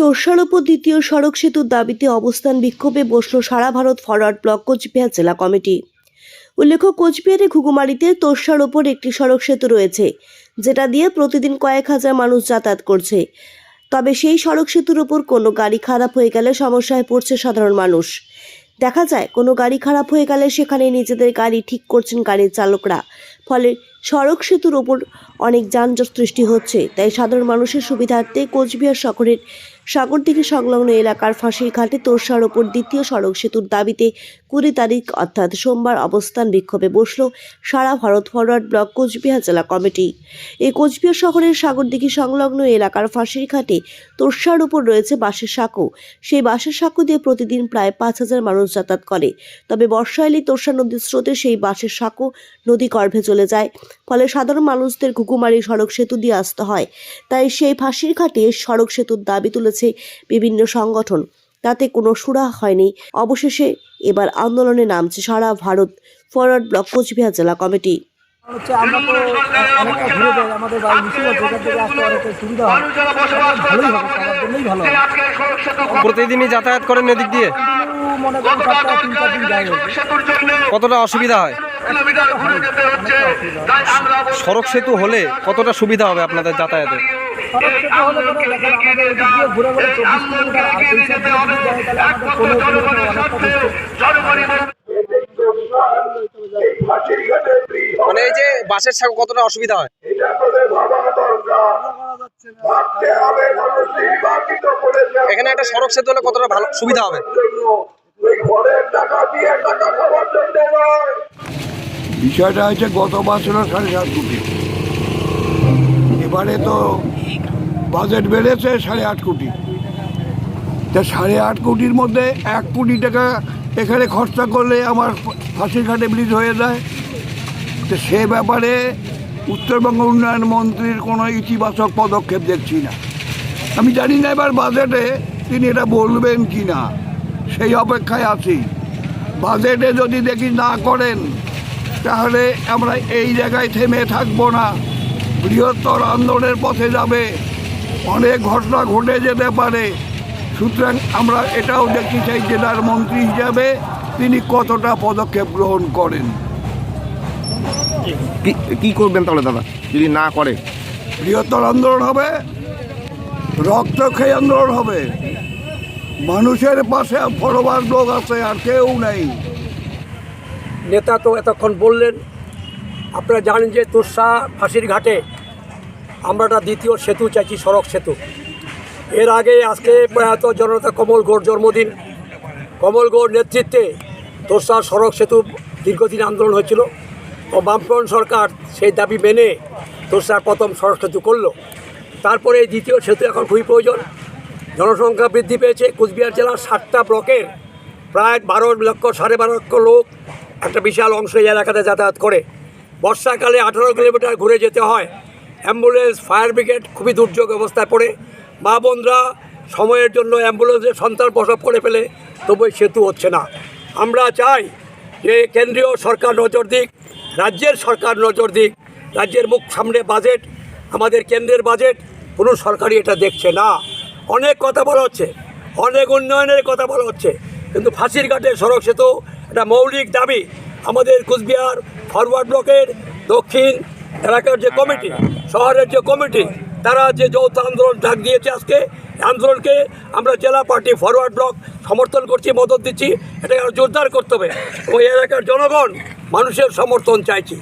তোরসার ওপর দ্বিতীয় সড়ক সেতুর দাবিতে অবস্থান বিক্ষোভে বসল সারা ভারত ফরওয়ার্ড ব্লক কোচবিহার জেলা কমিটি। উল্লেখ্য, কোচবিহারে ঘুঘুমারিতে তোরসার ওপর একটি সড়ক সেতু রয়েছে, যেটা দিয়ে প্রতিদিন কয়েক হাজার মানুষ যাতায়াত করছে। তবে সেই সড়ক সেতুর ওপর কোনো গাড়ি খারাপ হয়ে গেলে সমস্যায় পড়ছে সাধারণ মানুষ। দেখা যায়, কোনো গাড়ি খারাপ হয়ে গেলে সেখানে নিজেদের গাড়ি ঠিক করছেন গাড়ির চালকরা। ফলে সড়ক সেতুর ওপর অনেক যানজট সৃষ্টি হচ্ছে, তাই সাধারণ মানুষের সুবিধার্থে কোচবিহার শহরের সাগরদিঘি সংলগ্ন এলাকার ফাঁসির ঘাটে তোরসার ওপর দ্বিতীয় সড়ক সেতুর দাবিতে কুড়ি তারিখ অর্থাৎ সোমবার অবস্থান বিক্ষোভে বসল সারা ভারত ফরওয়ার্ড ব্লক কোচবিহার জেলা কমিটি। এই কোচবিহার শহরের সাগরদিঘি সংলগ্ন এলাকার ফাঁসির ঘাটে তোরসার উপর রয়েছে বাঁশের সাঁকো। সেই বাঁশের সাঁকো দিয়ে প্রতিদিন প্রায় পাঁচ হাজার মানুষ যাতায়াত করে। তবে বর্ষা এলে তোরসা নদীর স্রোতে সেই বাঁশের সাঁকো নদী গর্ভে চলে যায়। ফলে সাধারণ মানুষদের ঘুঘুমারি সড়ক সেতু দিয়ে আসতে হয়। তাই সেই ফাঁসির ঘাটে সড়ক সেতুর দাবি তুলেছে বিভিন্ন সংগঠন। তাতে কোনো সুরা হয়নি। অবশেষে এবার আন্দোলনে নামছে সারা ভারত। ফরওয়ার্ড ব্লক কোচবিহার জেলা কমিটি। হচ্ছে আমরা তো অনেকটা ঘুরে যাই আমাদের বাড়ি থেকে আসতে অনেকটা সুবিধা হয়। ভালোই হবে সবার জন্যই ভালো হবে। প্রতিদিনই যাতায়াত করেন এদিক দিয়ে? মনে করেন সপ্তাহে তিন চার দিন যাই কতটা হয়? অসুবিধা হয়। সড়ক সেতু হলে কতটা সুবিধা হবে আপনাদের যাতায়াতে মানে এই যে বাসের কতটা অসুবিধা হয়? এখানে একটা সড়ক সেতু হলে কতটা ভালো সুবিধা হবে? বিষয়টা হচ্ছে গত বছরও সাড়ে সাত কোটি। এবারে তো বাজেট বেড়েছে সাড়ে আট কোটি। তা সাড়ে আট কোটির মধ্যে এক কোটি টাকা এখানে খরচা করলে আমার ফাঁসির ঘাটে ব্রিজ হয়ে যায়। তো সে ব্যাপারে উত্তরবঙ্গ উন্নয়ন মন্ত্রীর কোনো ইতিবাচক পদক্ষেপ দেখছি না। আমি জানি না এবার বাজেটে তিনি এটা বলবেন কি না, সেই অপেক্ষায় আছি। বাজেটে যদি দেখি না করেন, তাহলে আমরা এই জায়গায় থেমে থাকব না। বৃহত্তর আন্দোলনের পথে যাবে। অনেক ঘটনা ঘটে যেতে পারে। সুতরাং আমরা এটাও দেখতে চাই জেলার মন্ত্রী হিসাবে তিনি কতটা পদক্ষেপ গ্রহণ করেন। কি করবেন তাহলে দাদা? যদি না করে? বৃহত্তর আন্দোলন হবে রক্তক্ষয়ী আন্দোলন হবে। মানুষের পাশে ফরবার লোক আছে আর কেউ নেই। নেতা তো এতক্ষণ বললেন আপনারা জানেন যে তুরসা ফাঁসির ঘাটে আমরা একটা দ্বিতীয় সেতু চাইছি, সড়ক সেতু। এর আগে আজকে প্রয়াত জনতা কমল গৌড় জন্মদিন। কমল গৌড় নেতৃত্বে তোরসা সড়ক সেতু দীর্ঘদিন আন্দোলন হয়েছিল। ও বামফ্রন্ট সরকার সেই দাবি মেনে তোরসার প্রথম সড়ক সেতু করল। তারপরে এই দ্বিতীয় সেতু এখন খুবই প্রয়োজন। জনসংখ্যা বৃদ্ধি পেয়েছে। কুচবিহার জেলার সাতটা ব্লকের প্রায় বারো লক্ষ, সাড়ে বারো লক্ষ লোক একটা বিশাল অংশ এই এলাকাতে যাতায়াত করে। বর্ষাকালে আঠারো কিলোমিটার ঘুরে যেতে হয়। অ্যাম্বুলেন্স, ফায়ার ব্রিগেড খুবই দুর্যোগ অবস্থায় পড়ে। মা বোনরা সময়ের জন্য অ্যাম্বুলেন্সের সন্তান প্রসব করে ফেলে, তবু সেতু হচ্ছে না। আমরা চাই যে কেন্দ্রীয় সরকার নজর দিক, রাজ্যের সরকার নজর দিক, রাজ্যের মুখ সামনে বাজেট, আমাদের কেন্দ্রের বাজেট, কোনো সরকারই এটা দেখছে না। অনেক কথা বলা হচ্ছে, অনেক উন্নয়নের কথা বলা হচ্ছে, কিন্তু ফাঁসির ঘাটে সড়ক সেতু একটা মৌলিক দাবি। আমাদের কুচবিহার ফরওয়ার্ড ব্লকের দক্ষিণ এলাকার যে কমিটি, শহরের যে কমিটি, তারা যে যৌথ আন্দোলন ডাক দিয়েছে আজকে আন্দোলনকে আমরা জেলা পার্টি ফরওয়ার্ড ব্লক সমর্থন করছি, মদত দিচ্ছি, এটাকে আরও জোরদার করতে হবে। এবং এলাকার জনগণ মানুষের সমর্থন চাইছি।